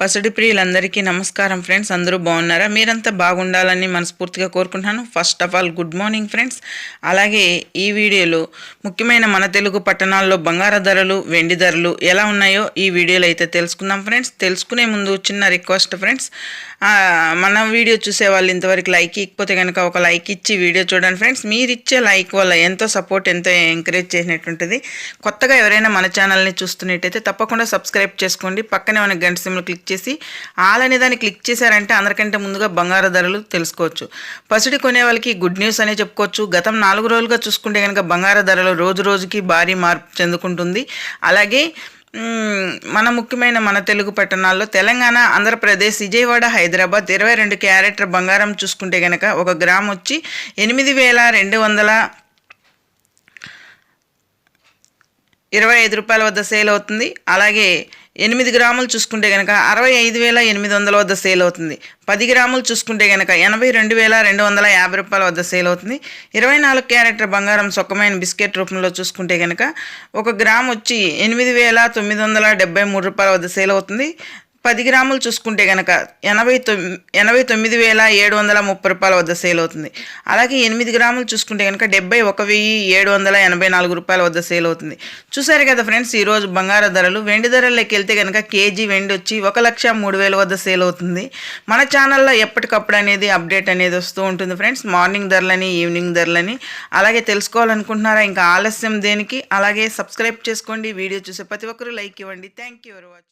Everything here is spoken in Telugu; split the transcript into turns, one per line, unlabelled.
పసిడి ప్రియులందరికీ నమస్కారం ఫ్రెండ్స్. అందరూ బాగున్నారా? మీరంతా బాగుండాలని మనస్ఫూర్తిగా కోరుకుంటున్నాను. First of all good morning friends అలాగే ఈ వీడియోలో ముఖ్యమైన మన తెలుగు పట్టణాల్లో బంగార ధరలు వెండి ధరలు ఎలా ఉన్నాయో ఈ వీడియోలో అయితే తెలుసుకుందాం ఫ్రెండ్స్. తెలుసుకునే ముందు చిన్న రిక్వెస్ట్ ఫ్రెండ్స్. మన వీడియో చూసే వాళ్ళు ఇంతవరకు లైక్ ఇకపోతే కనుక ఒక లైక్ ఇచ్చి వీడియో చూడండి ఫ్రెండ్స్. మీరు ఇచ్చే లైక్ వల్ల ఎంతో సపోర్ట్ ఎంతో ఎంకరేజ్ చేసినట్టుంటుంది. కొత్తగా ఎవరైనా మన ఛానల్ని చూస్తున్నట్టయితే తప్పకుండా సబ్స్క్రైబ్ చేసుకోండి. పక్కనే ఉన్న గంట సిమ్లు క్లిక్ చేసి ఆల్ అనే దాన్ని క్లిక్ చేశారంటే అందరికంటే ముందుగా బంగారు ధరలు తెలుసుకోవచ్చు. పసిడి కొనే వాళ్ళకి గుడ్ న్యూస్ అనే చెప్పుకోవచ్చు. గతం నాలుగు రోజులుగా చూసుకుంటే కనుక బంగారు ధరలు రోజు రోజుకి భారీ మార్పు చెందుకుంటుంది. అలాగే మన ముఖ్యమైన మన తెలుగు పట్టణాల్లో తెలంగాణ ఆంధ్రప్రదేశ్ విజయవాడ హైదరాబాద్ ఇరవై రెండు క్యారెట్ల బంగారం చూసుకుంటే కనుక ఒక గ్రామ్ వచ్చి ఎనిమిది వేల రెండు వందల ఇరవై ఐదు రూపాయల వద్ద సేల్ అవుతుంది. అలాగే ఎనిమిది గ్రాములు చూసుకుంటే కనుక అరవై ఐదు వేల ఎనిమిది వందల వద్ద సేల్ అవుతుంది. పది గ్రాములు చూసుకుంటే కనుక ఎనభై రెండు వేల రెండు వందల యాభై రూపాయల వద్ద సేల్ అవుతుంది. ఇరవై నాలుగు క్యారెక్టర్ బంగారం సొక్కమైన బిస్కెట్ రూపంలో చూసుకుంటే కనుక ఒక గ్రామ్ వచ్చి ఎనిమిది వేల తొమ్మిది వందల డెబ్బై మూడు రూపాయల వద్ద సేల్ అవుతుంది. పది గ్రాములు చూసుకుంటే కనుక ఎనభై తొమ్మిది ఎనభై తొమ్మిది వేల ఏడు వందల ముప్పై రూపాయల వద్ద సేల్ అవుతుంది. అలాగే ఎనిమిది గ్రాములు చూసుకుంటే కనుక డెబ్బై ఒక వెయ్యి ఏడు వందల ఎనభై నాలుగు రూపాయల వద్ద సేల్ అవుతుంది. చూసారు కదా ఫ్రెండ్స్ ఈరోజు బంగారు ధరలు వెండి ధరల్లోకి వెళ్తే కనుక కేజీ వెండి వచ్చి ఒక లక్ష మూడు వేల వద్ద సేల్ అవుతుంది. మన ఛానల్లో ఎప్పటికప్పుడు అనేది అప్డేట్ అనేది వస్తూ ఉంటుంది ఫ్రెండ్స్. మార్నింగ్ ధరలని ఈవినింగ్ ధరలని. అలాగే తెలుసుకోవాలనుకుంటున్నారా ఇంకా ఆలస్యం దేనికి? అలాగే సబ్స్క్రైబ్ చేసుకోండి. వీడియో చూసే ప్రతి ఒక్కరూ లైక్ ఇవ్వండి. Thank you for watching.